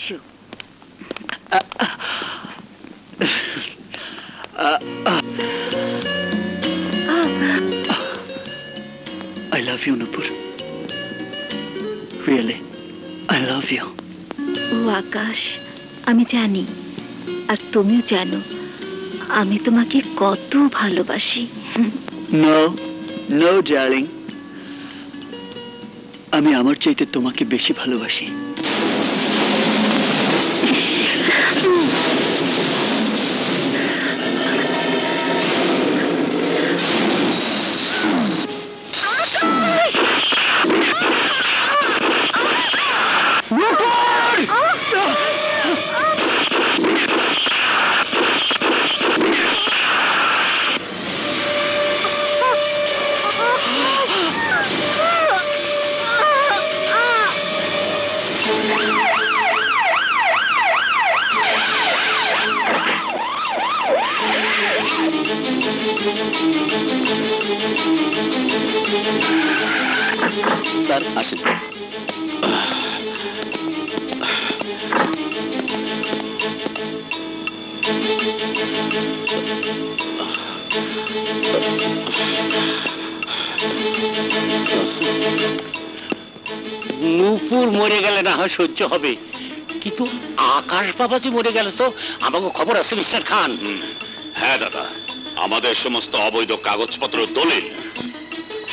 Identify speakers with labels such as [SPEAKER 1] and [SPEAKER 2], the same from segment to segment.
[SPEAKER 1] এসো
[SPEAKER 2] I love you, Nupur. Really, I love you.
[SPEAKER 1] ও আকাশ আমি জানি আর তুমিও জানো আমি তোমাকে কত ভালোবাসি
[SPEAKER 2] No, no, darling. আমি আমার চাইতে তোমাকে বেশি ভালোবাসি
[SPEAKER 3] স্যার আসেন।
[SPEAKER 4] নুপুর মরে গেলে না হয় সহ্য হবে। কিন্তু আকাশ বাবা যে মরে গেল তো আমাকে খবর আছে মিস্টার খান।
[SPEAKER 5] হ্যাঁ দাদা। আমাদের সমস্ত অবৈধ কাগজপত্র দলিল।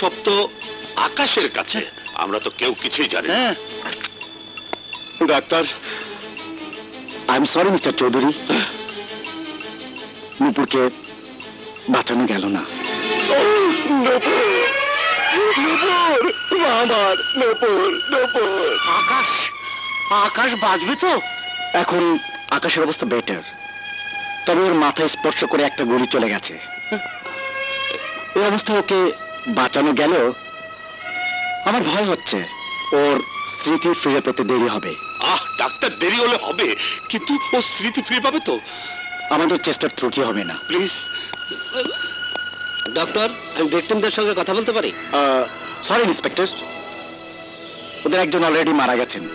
[SPEAKER 5] সব তো আকাশের কাছে। আমরা তো কেউ কিছুই জানি না।
[SPEAKER 2] হ্যাঁ।
[SPEAKER 3] Doctor I am sorry mister Chowdhury নুপুরকে বাঁচানো গেল না।
[SPEAKER 4] আকাশ আকাশ বাঁচবে তো।
[SPEAKER 3] এখন আকাশের অবস্থা বেটার তবে ওর মাথায় স্পর্শ করে একটা গুলি চলে গেছে। এই অবস্থা ওকে বাঁচানো গেলেও আমার ভয় হচ্ছে। ওর স্মৃতি ফিরে পেতে দেরি হবে।
[SPEAKER 5] আহ ডাক্তার দেরি হলে হবে। কিন্তু ও স্মৃতি ফিরে পাবে তো?
[SPEAKER 3] আমাদের চেষ্টার ত্রুটি হবে না।
[SPEAKER 5] প্লিজ।
[SPEAKER 4] ডক্টর আমি ভিক্টিমদের সঙ্গে কথা বলতে পারি?
[SPEAKER 3] Sorry inspector. ওদের একজন অলরেডি মারা গেছেন।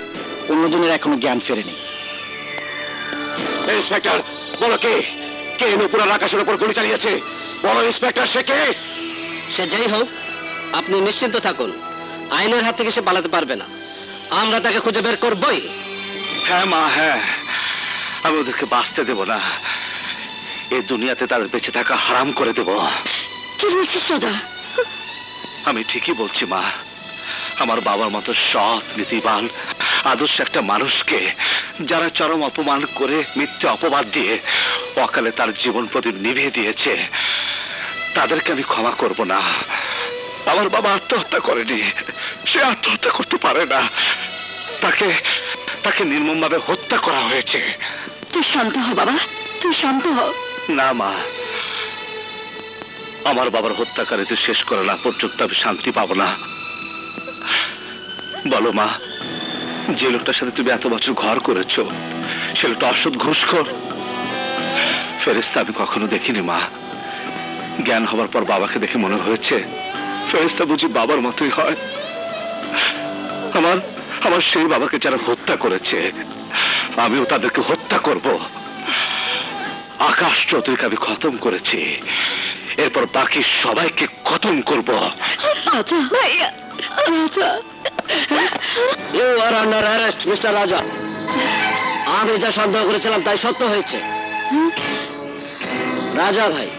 [SPEAKER 3] অন্যজনের এখনও জ্ঞান ফেরেনি। ইন্সপেক্টর বলো কে? কে নুপুরার আকাশের উপর গুলি চালিয়েছে? বলো ইন্সপেক্টর সে কে?
[SPEAKER 4] সে যেই হোক আপনি নিশ্চিন্ত থাকুন। আইনের হাত থেকে সে পালাতে পারবে না। আমরা তাকে খুঁজে বের করবই।
[SPEAKER 5] হ্যাঁ মা হ্যাঁ। আমি ওদেরকে বাঁচতে দেব না। এই দুনিয়াতে তাদের বেঁচে থাকা হারাম করে দেব।
[SPEAKER 1] কি বলছিস দাদা
[SPEAKER 5] আমি ঠিকই বলছি মা। আমার বাবার মতো সৎ নীতিবান আদর্শ একটা মানুষকে যারা চরম অপমান করে মিথ্যে অপবাদ দিয়ে অকালে তার জীবন প্রদীপ নিভিয়ে দিয়েছে তাদেরকে আমি ক্ষমা করব না। আমার বাবা আত্মহত্যা করেনি। সে আত্মহত্যা করতে পারে না। তাকে তাকে নির্মমভাবে হত্যা করা হয়েছে।
[SPEAKER 1] তুই শান্ত হ বাবা। তুই শান্ত হ।
[SPEAKER 5] না মা। আমার বাবার হত্যাকারীদের শেষ করে না পর্যন্ত আমি শান্তি পাবো না। বলো মা যে লোকটার সাথে তুমি এত বছর ঘর করেছ সে লোকটা অসৎ ঘুষখোর। ফেরেস্তা আমি কখনো দেখিনি মা। জ্ঞান হবার পর বাবাকে দেখে মনে হয়েছে ফেরেস্তা বুঝি বাবার মতোই হয়। আমার আমার সেই বাবাকে যারা হত্যা করেছে আমিও তাদেরকে হত্যা করব। আকাশ চৌধুরীকে আমি খতম করেছি। এরপর বাকি সবাইকে খতম করব।
[SPEAKER 1] ভাইয়া
[SPEAKER 4] you are under arrest mister Raja আমি যা সন্দেহ করেছিলাম তাই সত্য হয়েছে। রাজা ভাই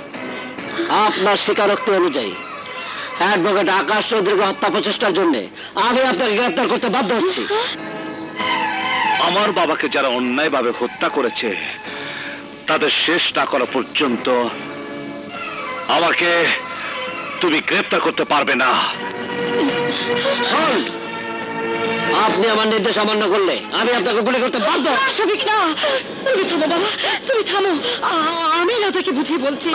[SPEAKER 4] আপনার স্বীকারোক্তি অনুযায়ী অ্যাডভোকেট আকাশ চৌধুরীকে হত্যা প্রচেষ্টার জন্য আমি আপনাকে গ্রেপ্তার করতে বাধ্য হচ্ছি
[SPEAKER 5] আমার বাবাকে যারা অন্যায়ভাবে হত্যা করেছে তাদের শেষ না করা পর্যন্ত আমাকে তুমি গ্রেপ্তার করতে পারবে না!
[SPEAKER 4] আপনি আমার নির্দেশ অমান্য করলে আমি আপনাকে গুলি করতে বাধ্য।
[SPEAKER 1] সবিক না তুমি থামো বাবা তুমি থামো। আমি রাজাকে বুঝিয়ে বলছি।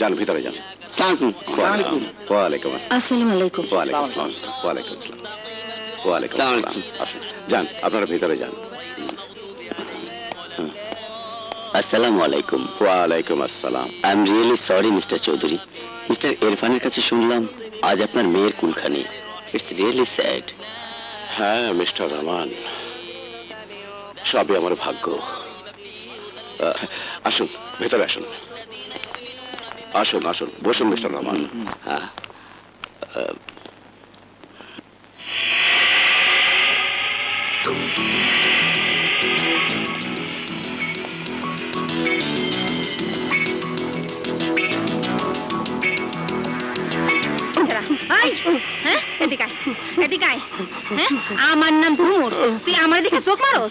[SPEAKER 4] যান।
[SPEAKER 6] ভিতরে যান। ওয়ালাইকুম। আসসালাম
[SPEAKER 1] আসসালামু। আলাইকুম
[SPEAKER 6] ওয়ালাইকুম আসসালাম। ওয়ালাইকুম আসসালাম। ওয়ালাইকুম আসসালাম। আসুন যান আপনারা ভিতরে যান।
[SPEAKER 7] আসসালামু আলাইকুম।
[SPEAKER 6] ওয়ালাইকুম আসসালাম।
[SPEAKER 7] I am really sorry mister Chowdhury mister ইরফানের কাছে শুনলাম আজ আপনার মেয়ের কুলখানি। ইটস রিয়েলি স্যাড
[SPEAKER 6] হ্যাঁ মিস্টার রহমান সবই আমার ভাগ্য। আসুন ভেতরে আসুন। আসুন আসুন বসুন মিস্টার রহমান
[SPEAKER 7] হ্যাঁ।
[SPEAKER 8] এদিকে আয়। হ্যাঁ? আমার নাম ঝুমুর তুই আমার দিকে চোখ মারো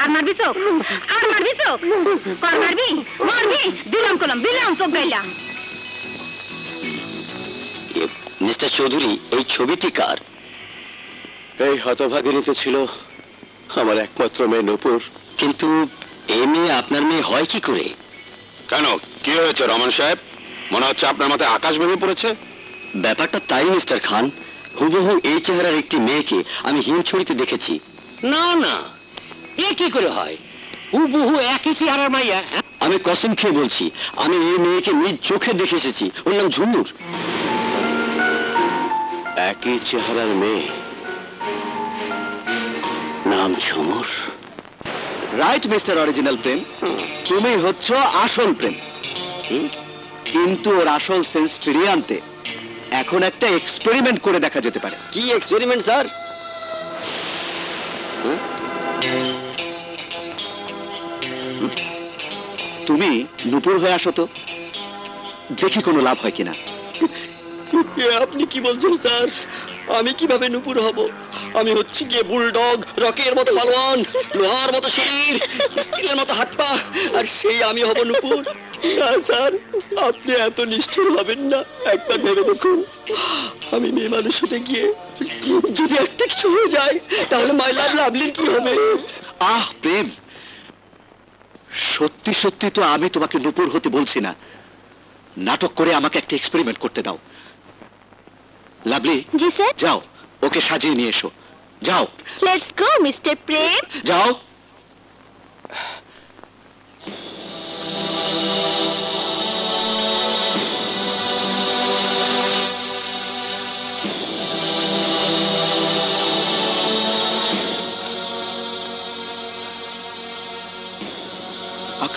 [SPEAKER 8] আর মারবি চোখ? আর মারবি চোখ? কর মারবি? মারবি? দিলাম কলাম দিলাম চোখ গাইলাম
[SPEAKER 7] মিস্টার চৌধুরী এই ছবিটি কার?
[SPEAKER 6] এই হতভাগিনীতে ছিল আমার একমাত্র মেয়ে নূপুর।
[SPEAKER 7] কিন্তু এই মেয়ে আপনার মেয়ে হয় কি করে?
[SPEAKER 6] কেন? কি হয়েছে রহমান সাহেব? মনে হচ্ছে আপনার মাথায় আকাশ ভেঙে পড়েছে।
[SPEAKER 7] ব্যাপারটা তাই মিস্টার খান। হুবহু এই চেহারার একটি মেয়েকে আমি হিমছড়িতে দেখেছি।
[SPEAKER 3] না না। এ কি করে হয়? হুবহু একই চেহারার মাইয়া
[SPEAKER 7] আমি কসম খেয়ে বলছি আমি এই মেয়েকে নিজ চোখে দেখে এসেছি। ওর নাম ঝুমুর
[SPEAKER 6] একই চেহারার মেয়ে। নাম ঝুমুর।
[SPEAKER 9] রাইট মিস্টার অরিজিনাল প্রেম তুমি হচ্ছ আসল প্রেম। হুম? কিন্তু ওর আসল সেন্স ফিরিয়ে আনতে এখন একটা এক্সপেরিমেন্ট করে দেখা যেতে পারে।
[SPEAKER 7] কি এক্সপেরিমেন্ট স্যার?
[SPEAKER 9] তুমি নুপুর হয়ে আসো তো। দেখি কোনো লাভ হয় কিনা।
[SPEAKER 7] আপনি কি বলছেন স্যার? আমি কীভাবে নুপুর হব? আমি হচ্ছি গিয়ে বুলডগ রকের মতো পালোয়ান লোহার মতো শরীর স্টিলের মতো হাত পা আর সেই আমি হব নুপুর। না স্যার আপনি এত নিষ্ঠুর হবেন না। একবার ভেবে দেখুন। আমি মেয়ে মানুষ হতে গিয়ে যদি একটা কিছু হয়ে যায় তাহলে মাই লাভ লাভলির কি হবে?
[SPEAKER 9] আহ প্রেম। সত্যি সত্যি তো আমি তোমাকে নুপুর হতে বলছি না। নাটক করে আমাকে একটা এক্সপেরিমেন্ট করতে দাও। লাভলি
[SPEAKER 8] জি স্যার।
[SPEAKER 9] যাও ওকে সাজিয়ে নিয়ে এসো। যাও।
[SPEAKER 8] লেটস গো মিস্টার প্রেম
[SPEAKER 9] যাও।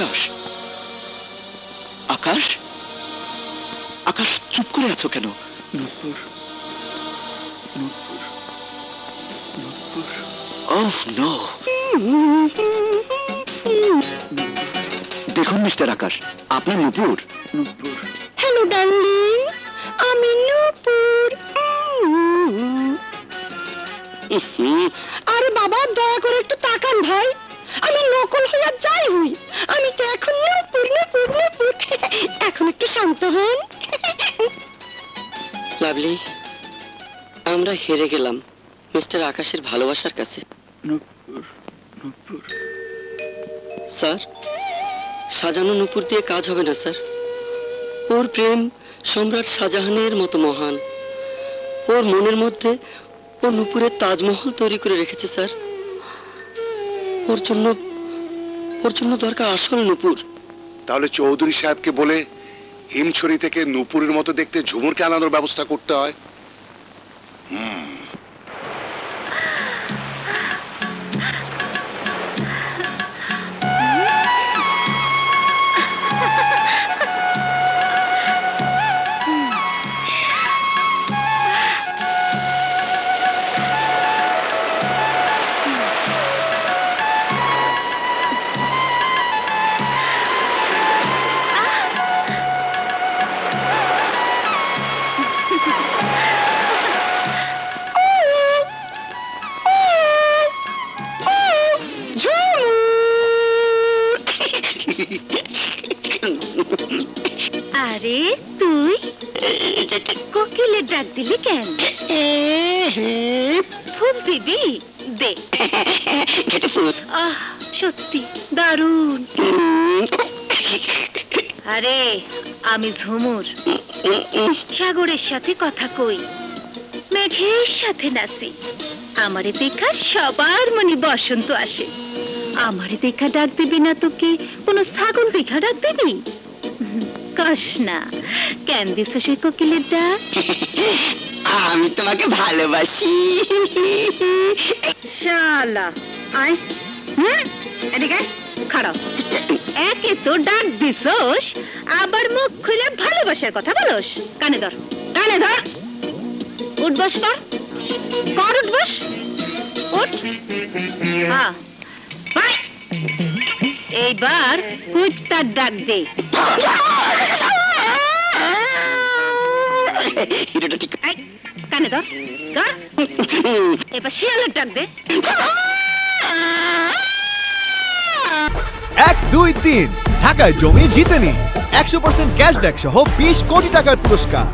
[SPEAKER 9] আকাশ। আকাশ? আকাশ চুপ করে আছো কেন? নূপুর নূপুর নূপুর ওহ নো। দেখুন মিস্টার আকাশ আপনি নূপুর নূপুর
[SPEAKER 8] হ্যালো ডার্লিং। আমি নূপুর আরে বাবা দয়া করে একটু তাকান ভাই। আমি নকল হইয়া যাই হই। আমি তো এখন নূপুর নূপুর নূপুর। এখন একটু শান্ত হন।
[SPEAKER 7] লাভলি আমরা হেরে গেলাম মিস্টার আকাশের ভালোবাসার কাছে।
[SPEAKER 9] নূপুর নূপুর।
[SPEAKER 7] স্যার সাজানো নূপুর দিয়ে কাজ হবে না স্যার। ওর প্রেম সম্রাট শাহজাহানের মতো মহান। ওর মনের মধ্যে ও নূপুরের তাজমহল তৈরি করে রেখেছে স্যার। দরকার আসল নূপুর।
[SPEAKER 10] তাহলে চৌধুরী সাহেবকে বলে হিমছড়ি থেকে নুপুরের মতো দেখতে ঝুমুরকে আনানোর ব্যবস্থা করতে হয়।
[SPEAKER 8] আরে, তুই? কোকিলের ডাক দিলি কেন? ফুল দিবি? দে। আহ, সত্যি, দারুণ। আরে, আমি ঝুমুর। সাগরের সাথে কথা কই। মেঘের সাথে নাচি। আমারে দেখা সবার মনে বসন্ত আসে। আমারে দেখা ডাক দিবি না তোকে কোনো ছাগল দেখা ডাক দিবি? কস না কেন দিছ সেই কোকিলের ডাক?
[SPEAKER 7] আমি তোমাকে ভালোবাসি।
[SPEAKER 8] শালা আয়। হুম? এদিকে একে তো ডাক দিছস আবার মুখ খুলে ভালোবাসার কথা বলস। কানে ধর কানে ধর। উঠবস কর কর উঠবস উঠ হ্যাঁ। এইবার কুত্তার ডাক দে।
[SPEAKER 7] হিরোটা ঠিক
[SPEAKER 8] আয়, কানে ধর ধর। এবার শিয়ালের ডাক দে।
[SPEAKER 11] এক দুই তিন। ঢাকায় জমি জিতে নিন একশো পার্সেন্ট ক্যাশব্যাক সহ বিশ কোটি টাকার পুরস্কার।